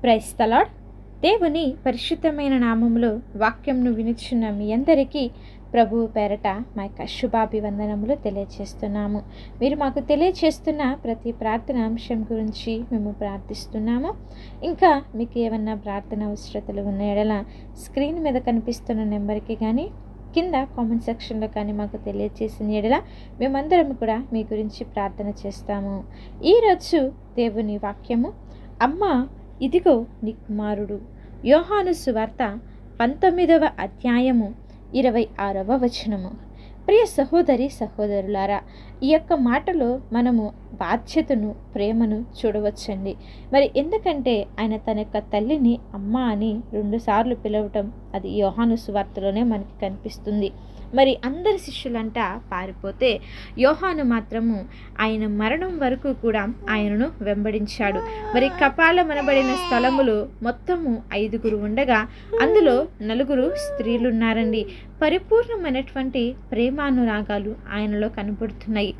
క్రైస్తలాడ్ దేవుని పరిశుద్ధమైన నామములు వాక్యంను వినిచున్న మీ అందరికీ ప్రభువు పేరట మా యొక్క శుభాభివందనములు తెలియచేస్తున్నాము. మీరు మాకు తెలియచేస్తున్న ప్రతి ప్రార్థన అంశం గురించి మేము ప్రార్థిస్తున్నాము. ఇంకా మీకు ఏమన్నా ప్రార్థన అవసరతలు ఉన్న ఎడల స్క్రీన్ మీద కనిపిస్తున్న నెంబర్కి కానీ కింద కామెంట్ సెక్షన్లో కానీ మాకు తెలియచేసిన ఎడల మేమందరం కూడా మీ గురించి ప్రార్థన చేస్తాము. ఈరోజు దేవుని వాక్యము అమ్మ ఇదిగో నీ కుమారుడు యోహాను సువార్త పంతొమ్మిదవ అధ్యాయము ఇరవై ఆరవ వచనము. ప్రియ సహోదరి సహోదరులారా ఈ యొక్క మాటలో మనము బాధ్యతను ప్రేమను చూడవచ్చండి. మరి ఎందుకంటే ఆయన తన యొక్క తల్లిని అమ్మ అని రెండుసార్లు పిలవటం అది యోహాను సువార్తలోనే మనకి కనిపిస్తుంది. మరి అందరి శిష్యులంట పారిపోతే యోహాను మాత్రము ఆయన మరణం వరకు కూడా ఆయనను వెంబడించాడు. మరి కపాల మనబడిన మొత్తము ఐదుగురు ఉండగా అందులో నలుగురు స్త్రీలున్నారండి. పరిపూర్ణమైనటువంటి ప్రేమానురాగాలు ఆయనలో కనబడుతున్నాయి.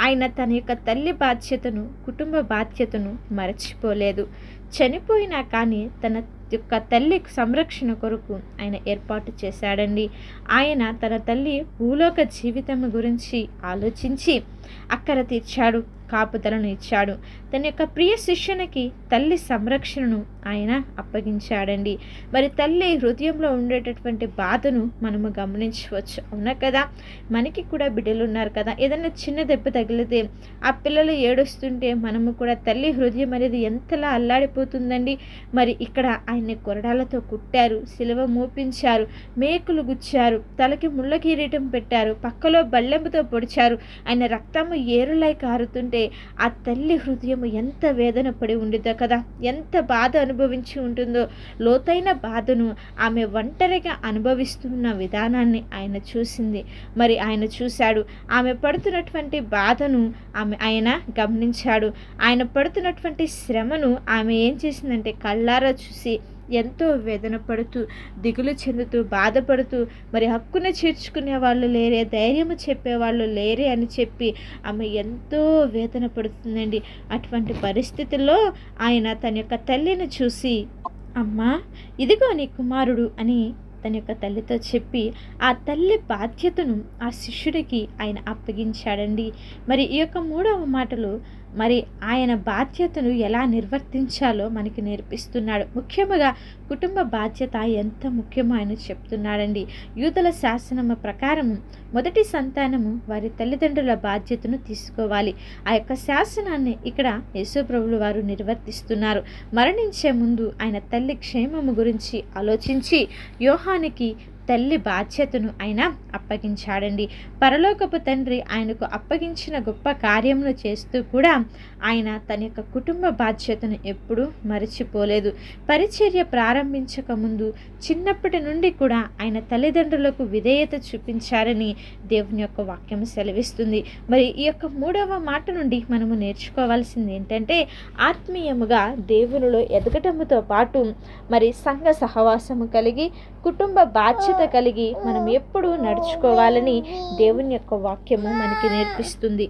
ఆయన తన యొక్క తల్లి బాధ్యతను కుటుంబ బాధ్యతను మరచిపోలేదు. చనిపోయినా కానీ తన యొక్క తల్లి సంరక్షణ కొరకు ఆయన ఏర్పాటు చేశాడండి. ఆయన తన తల్లి భూలోక జీవితం గురించి ఆలోచించి అక్కర తీర్చాడు. కాపుదలను ఇచ్చాడు. తన యొక్క ప్రియ శిష్యునికి తల్లి సంరక్షణను ఆయన అప్పగించాడండి. మరి తల్లి హృదయంలో ఉండేటటువంటి బాధను మనము గమనించవచ్చు. అవునా కదా? మనకి కూడా బిడ్డలు ఉన్నారు కదా? ఏదైనా చిన్న దెబ్బ తగిలితే ఆ పిల్లలు ఏడుస్తుంటే మనము కూడా తల్లి హృదయం అనేది ఎంతలా అల్లాడిపోతుందండి. మరి ఇక్కడ ఆయన్ని కొరడాలతో కుట్టారు సిలువ మోపించారు మేకులు గుచ్చారు తలకి ముళ్ళ కిరీటం పెట్టారు పక్కలో బళ్ళెంపుతో పొడిచారు. ఆయన రక్తము ఏరులై కారుతుంటే ఆ తల్లి హృదయం ఎంత వేదన పడి ఉండిద్దో కదా ఎంత బాధ అనుభవించి ఉంటుందో లోతైన బాధను ఆమె ఒంటరిగా అనుభవిస్తున్న విధానాన్ని ఆయన చూసింది. మరి ఆయన చూశాడు. ఆమె పడుతున్నటువంటి బాధను ఆమె ఆయన గమనించాడు. ఆయన పడుతున్నటువంటి శ్రమను ఆమె ఏం చేసిందంటే కళ్ళారా చూసి ఎంతో వేదన పడుతూ దిగులు చెందుతూ బాధపడుతూ మరి హక్కున చేర్చుకునే వాళ్ళు లేరే ధైర్యము చెప్పేవాళ్ళు లేరే అని చెప్పి ఆమె ఎంతో వేదన పడుతుందండి. అటువంటి పరిస్థితుల్లో ఆయన తన యొక్క తల్లిని చూసి అమ్మా ఇదిగో నీ కుమారుడు అని తన యొక్క తల్లితో చెప్పి ఆ తల్లి బాధ్యతను ఆ శిష్యుడికి ఆయన అప్పగించాడండి. మరి ఈ యొక్క మూడవ మాటలు మరి ఆయన బాధ్యతను ఎలా నిర్వర్తించాలో మనకి నేర్పిస్తున్నాడు. ముఖ్యముగా కుటుంబ బాధ్యత ఎంత ముఖ్యమో ఆయన చెప్తున్నాడండి. యూదుల శాసనము ప్రకారం మొదటి సంతానము వారి తల్లిదండ్రుల బాధ్యతను తీసుకోవాలి. ఆ యొక్క శాసనాన్ని ఇక్కడ యేసుప్రభులు వారు నిర్వర్తిస్తున్నారు. మరణించే ముందు ఆయన తల్లి క్షేమము గురించి ఆలోచించి యోహానికి తల్లి బాధ్యతను ఆయన అప్పగించాడండి. పరలోకపు తండ్రి ఆయనకు అప్పగించిన గొప్ప కార్యమును చేస్తూ కూడా ఆయన తన యొక్క కుటుంబ బాధ్యతను ఎప్పుడూ మరచిపోలేదు. పరిచర్య ప్రారంభించక ముందు చిన్నప్పటి నుండి కూడా ఆయన తల్లిదండ్రులకు విధేయత చూపించారని దేవుని యొక్క వాక్యం సెలవిస్తుంది. మరి ఈ యొక్క మూడవ మాట నుండి మనము నేర్చుకోవాల్సింది ఏంటంటే ఆత్మీయముగా దేవునిలో ఎదగటముతో పాటు మరి సంఘ సహవాసము కలిగి కుటుంబ బాధ్యత కలిగి మనం ఎప్పుడూ నడుచుకోవాలని దేవుని యొక్క వాక్యము మనకి నేర్పిస్తుంది.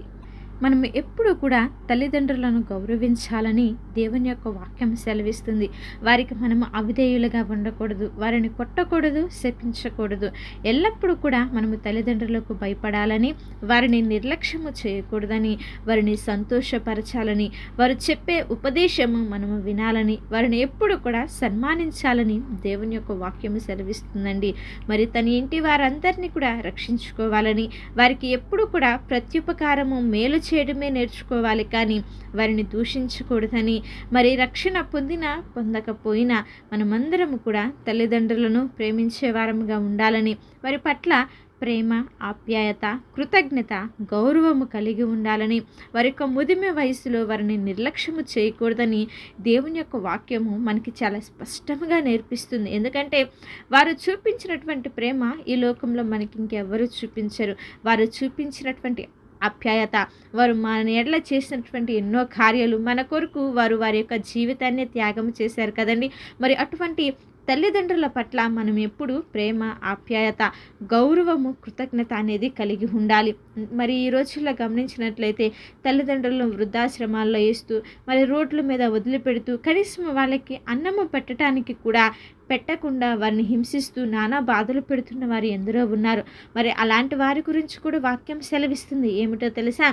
మనం ఎప్పుడు కూడా తల్లిదండ్రులను గౌరవించాలని దేవుని యొక్క వాక్యం సెలవిస్తుంది. వారికి మనం అవిధేయులుగా ఉండకూడదు వారిని కొట్టకూడదు శపించకూడదు. ఎల్లప్పుడూ కూడా మనము తల్లిదండ్రులకు భయపడాలని వారిని నిర్లక్ష్యము చేయకూడదని వారిని సంతోషపరచాలని వారు చెప్పే ఉపదేశము మనము వినాలని వారిని ఎప్పుడు కూడా సన్మానించాలని దేవుని యొక్క వాక్యము సెలవిస్తుందండి. మరి తన ఇంటి వారందరినీ కూడా రక్షించుకోవాలని వారికి ఎప్పుడు కూడా ప్రత్యుపకారము మేలు చేయడమే నేర్చుకోవాలి కానీ వారిని దూషించకూడదని మరి రక్షణ పొందిన పొందకపోయినా మనమందరము కూడా తల్లిదండ్రులను ప్రేమించే వారముగా ఉండాలని వారి పట్ల ప్రేమ ఆప్యాయత కృతజ్ఞత గౌరవము కలిగి ఉండాలని వారి యొక్క ముదిమి వయసులో వారిని నిర్లక్ష్యము చేయకూడదని దేవుని యొక్క వాక్యము మనకి చాలా స్పష్టంగా నేర్పిస్తుంది. ఎందుకంటే వారు చూపించినటువంటి ప్రేమ ఈ లోకంలో మనకి ఇంకెవ్వరూ చూపించరు. వారు చూపించినటువంటి ఆప్యాయత. వారు మన ఎడల చేసినటువంటి ఎన్నో కార్యాలు మన కొరకు వారు వారి యొక్క జీవితాన్ని త్యాగం చేశారు కదండి. మరి అటువంటి తల్లిదండ్రుల పట్ల మనం ఎప్పుడు ప్రేమ ఆప్యాయత గౌరవము కృతజ్ఞత అనేది కలిగి ఉండాలి. మరి ఈ రోజుల్లో గమనించినట్లయితే తల్లిదండ్రులను వృద్ధాశ్రమాల్లో వేస్తూ మరి రోడ్ల మీద వదిలిపెడుతూ కనీసం వాళ్ళకి అన్నము పెట్టడానికి కూడా పెట్టకుండా వారిని హింసిస్తూ నానా బాధలు పెడుతున్న వారు ఎందరో ఉన్నారు. మరి అలాంటి వారి గురించి కూడా వాక్యం సెలవిస్తుంది. ఏమిటో తెలుసా?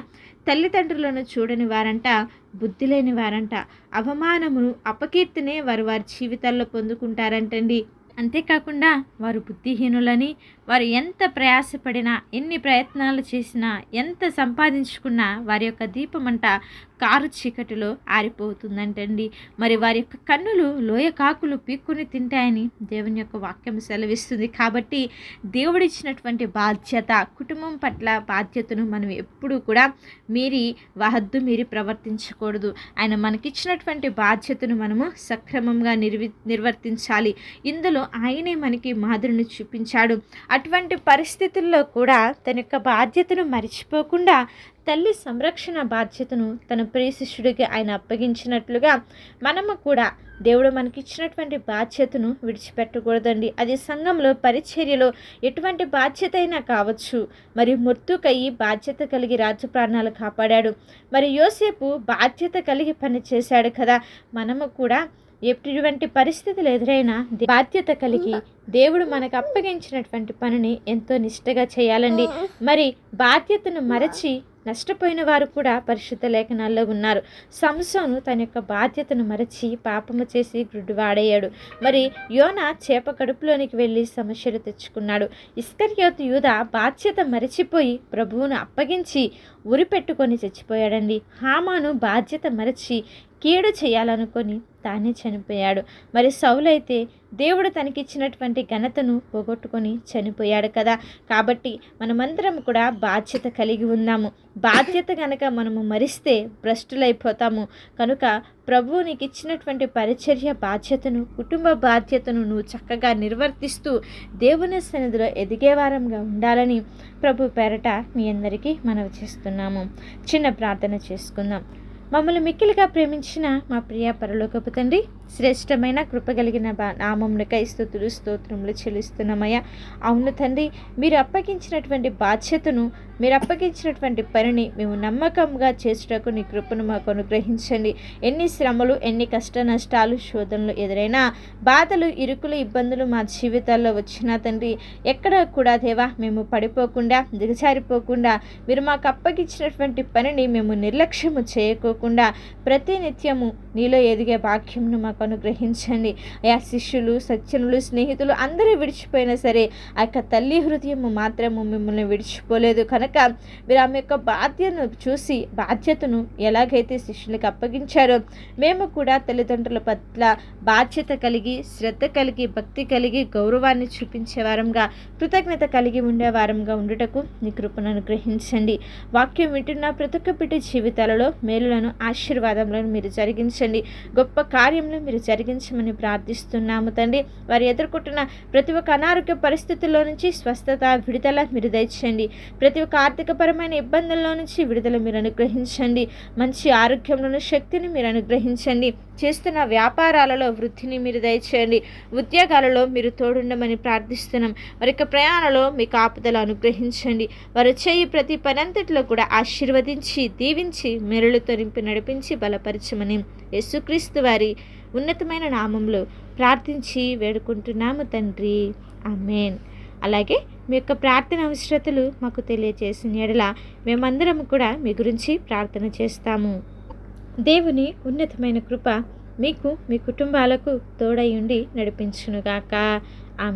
తల్లిదండ్రులను చూడని వారంట బుద్ధి లేని వారంట. అవమానమును అపకీర్తినే వారు వారి జీవితాల్లో పొందుకుంటారంటండి. అంతేకాకుండా వారు బుద్ధిహీనులని వారు ఎంత ప్రయాసపడినా ఎన్ని ప్రయత్నాలు చేసినా ఎంత సంపాదించుకున్నా వారి యొక్క దీపమంట కారు చీకటిలో ఆరిపోతుందంటండి. మరి వారి యొక్క కన్నులు లోయ కాకులు పీక్కుని తింటాయని దేవుని యొక్క వాక్యం సెలవిస్తుంది. కాబట్టి దేవుడిచ్చినటువంటి బాధ్యత కుటుంబం పట్ల బాధ్యతను మనం ఎప్పుడూ కూడా మీరి వహద్దు మీరి ప్రవర్తించకూడదు. ఆయన మనకిచ్చినటువంటి బాధ్యతను మనము సక్రమంగా నిర్వి నిర్వర్తించాలి. ఇందులో ఆయనే మనకి మాదిరిని చూపించాడు. అటువంటి పరిస్థితుల్లో కూడా తన యొక్క బాధ్యతను మర్చిపోకుండా తల్లి సంరక్షణ బాధ్యతను తన ప్రియ శిష్యుడికి ఆయన అప్పగించినట్లుగా మనము కూడా దేవుడు మనకిచ్చినటువంటి బాధ్యతను విడిచిపెట్టకూడదండి. అది సంఘంలో పరిచర్యలో ఎటువంటి బాధ్యత అయినా కావచ్చు. మరి మృతుకయ్యి బాధ్యత కలిగి రాజు ప్రాణాలు కాపాడాడు. మరి యోసేపు బాధ్యత కలిగి పనిచేశాడు కదా. మనము కూడా ఎటువంటి పరిస్థితులు ఎదురైనా బాధ్యత కలిగి దేవుడు మనకు అప్పగించినటువంటి పనిని ఎంతో నిష్టగా చేయాలండి. మరి బాధ్యతను మరచి నష్టపోయిన వారు కూడా పరిశుద్ధ లేఖనాల్లో ఉన్నారు. సంసోను తన యొక్క బాధ్యతను మరచి పాపము చేసి గుడ్డువాడయ్యాడు. మరి యోన చేప కడుపులోనికి వెళ్ళి సమస్యలు తెచ్చుకున్నాడు. ఇస్కర్యోత్ యూద బాధ్యత మరచిపోయి ప్రభువును అప్పగించి ఉరి పెట్టుకొని చచ్చిపోయాడండి. హామాను బాధ్యత మరచి కీడు చేయాలనుకొని తానే చనిపోయాడు. మరి సౌలైతే దేవుడు తనకిచ్చినటువంటి ఘనతను పోగొట్టుకొని చనిపోయాడు కదా. కాబట్టి మనమందరం కూడా బాధ్యత కలిగి ఉన్నాము. బాధ్యత కనుక మనము మరిస్తే భ్రష్టులైపోతాము. కనుక ప్రభువు నీకు ఇచ్చినటువంటి పరిచర్య బాధ్యతను కుటుంబ బాధ్యతను నువ్వు చక్కగా నిర్వర్తిస్తూ దేవుని సన్నిధిలో ఎదిగేవారంగా ఉండాలని ప్రభు పేరట మీ అందరికీ మనవి చేస్తున్నాము. చిన్న ప్రార్థన చేసుకుందాం. మమ్మల్ని మిక్కిలిగా ప్రేమించిన మా ప్రియ పరలోకపు తండ్రి శ్రేష్టమైన కృపగలిగిన బా స్థుతులు స్తోత్రములు చెల్లిస్తున్నామయ్యా. అవును తండ్రి మీరు అప్పగించినటువంటి బాధ్యతను మీరు అప్పగించినటువంటి పనిని మేము నమ్మకంగా చేసేటకు నీ కృపను మాకు అనుగ్రహించండి. ఎన్ని శ్రమలు ఎన్ని కష్ట నష్టాలు శోధనలు ఎదురైనా బాధలు ఇరుకులు ఇబ్బందులు మా జీవితాల్లో వచ్చినా తండ్రి ఎక్కడ కూడా దేవా మేము పడిపోకుండా దిగజారిపోకుండా మీరు మాకు అప్పగించినటువంటి పనిని మేము నిర్లక్ష్యము చేయకోకుండా ప్రతి నిత్యము నీలో ఎదిగే భాగ్యంను మాకు అనుగ్రహించండి ఆ శిష్యులు సజ్జనులు స్నేహితులు అందరూ విడిచిపోయినా సరే ఆ యొక్క తల్లి హృదయము మాత్రము మిమ్మల్ని విడిచిపోలేదు. కనుక మీరు ఆమె యొక్క బాధ్యను చూసి బాధ్యతను ఎలాగైతే శిష్యులకు అప్పగించారో మేము కూడా తల్లిదండ్రుల పట్ల బాధ్యత కలిగి శ్రద్ధ కలిగి భక్తి కలిగి గౌరవాన్ని చూపించే వారంగా కృతజ్ఞత కలిగి ఉండే వారంగా ఉండుటకు నీ కృపను అనుగ్రహించండి. వాక్యం వింటున్న ప్రతి ఒక్క బిడ్డ జీవితాలలో మేలులను ఆశీర్వాదములను మీరు జరిగించండి. గొప్ప కార్యములు మీరు జరిగించమని ప్రార్థిస్తున్నాము తండ్రి. వారు ఎదుర్కొంటున్న ప్రతి ఒక్క అనారోగ్య పరిస్థితుల్లో నుంచి స్వస్థత విడుదల మీరు దయచేయండి. ప్రతి ఒక్క ఆర్థికపరమైన ఇబ్బందుల్లో నుంచి విడుదల మీరు అనుగ్రహించండి. మంచి ఆరోగ్యంలోని శక్తిని మీరు అనుగ్రహించండి. చేస్తున్న వ్యాపారాలలో వృద్ధిని మీరు దయచేయండి. ఉద్యోగాలలో మీరు తోడుండమని ప్రార్థిస్తున్నాం. వారి యొక్క ప్రయాణంలో మీ కాపుదల అనుగ్రహించండి. వారు చేయి ప్రతి పనంతట్లో కూడా ఆశీర్వదించి దీవించి మెరులతో నింపి నడిపించి బలపరచమని యేసుక్రీస్తు వారి ఉన్నతమైన నామంలో ప్రార్థించి వేడుకుంటున్నాము తండ్రి. ఆమెన్. అలాగే మీ యొక్క ప్రార్థన అవసరతలు మాకు తెలియజేసిన ఎడల మేమందరం కూడా మీ గురించి ప్రార్థన చేస్తాము. దేవుని ఉన్నతమైన కృప మీకు మీ కుటుంబాలకు తోడై ఉండి నడిపించునుగాక.